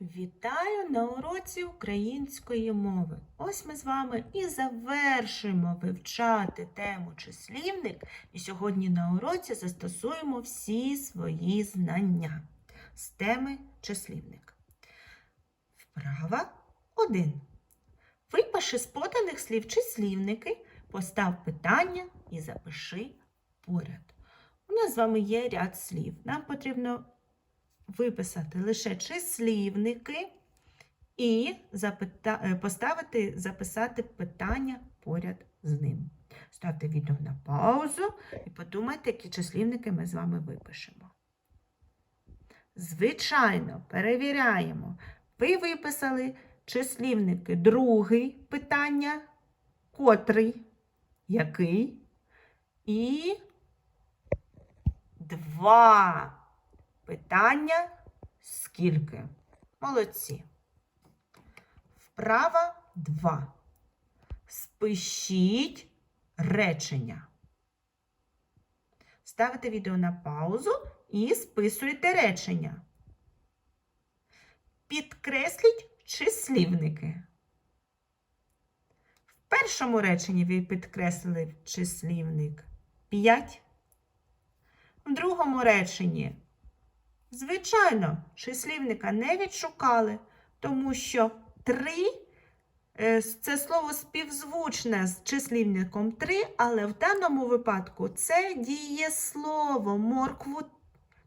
Вітаю на уроці української мови. Ось ми з вами і завершимо вивчати тему числівник, і сьогодні на уроці застосуємо всі свої знання з теми числівник. Вправа 1. Випиши з поданих слів числівники, постав питання і запиши поряд. У нас з вами є ряд слів. Нам потрібно виписати лише числівники і запита... е, поставити, записати питання поряд з ним. Ставте відео на паузу і подумайте, які числівники ми з вами випишемо. Звичайно, перевіряємо. Ви виписали числівники другий питання, котрий, який і два. Питання скільки? Молодці. Вправа 2. Спишіть речення. Ставите відео на паузу і списуйте речення. Підкресліть числівники. В першому реченні ви підкреслили числівник 5. В другому реченні Звичайно, числівника не відшукали, тому що 3 це слово співзвучне з числівником 3, але в даному випадку це дієслово моркву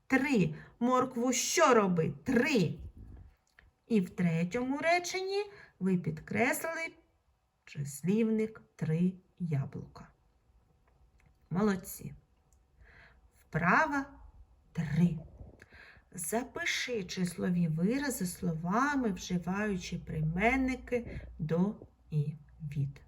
3. Моркву що робить? 3. І в третьому реченні ви підкреслили числівник 3 яблука. Молодці. Вправа 3. Запиши числові вирази словами, вживаючи прийменники до і від.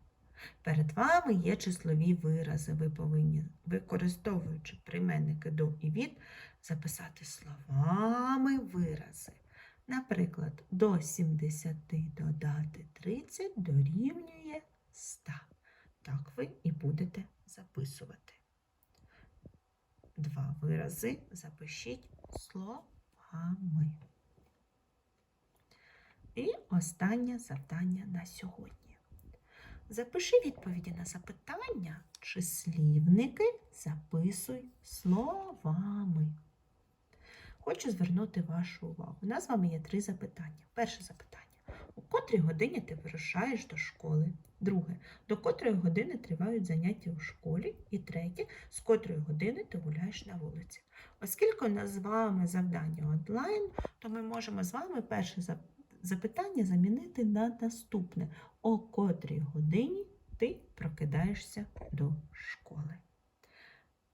Перед вами є числові вирази. Ви повинні, використовуючи прийменники до і від, записати словами вирази. Наприклад, до 70 додати 30 дорівнює 100. Так ви і будете записувати. Два вирази запишіть словами. І останнє завдання на сьогодні. Запиши відповіді на запитання, числівники записуй словами. Хочу звернути вашу увагу. У нас з вами є три запитання. Перше запитання. У котрій годині ти вирушаєш до школи? Друге, до котрої години тривають заняття у школі? І третє, з котрої години ти гуляєш на вулиці? Оскільки у нас з вами завдання онлайн, то ми можемо з вами перше запитання замінити на наступне. О котрій годині ти прокидаєшся до школи?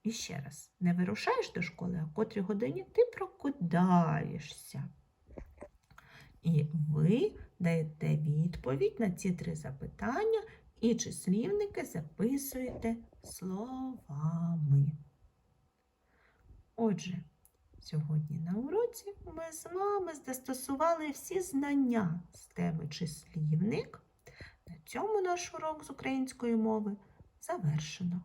І ще раз, не вирушаєш до школи, а о котрій годині ти прокидаєшся. І ви даєте відповідь на ці три запитання і числівники записуєте словами. Отже, сьогодні на уроці ми з вами застосували всі знання з теми числівник. На цьому наш урок з української мови завершено.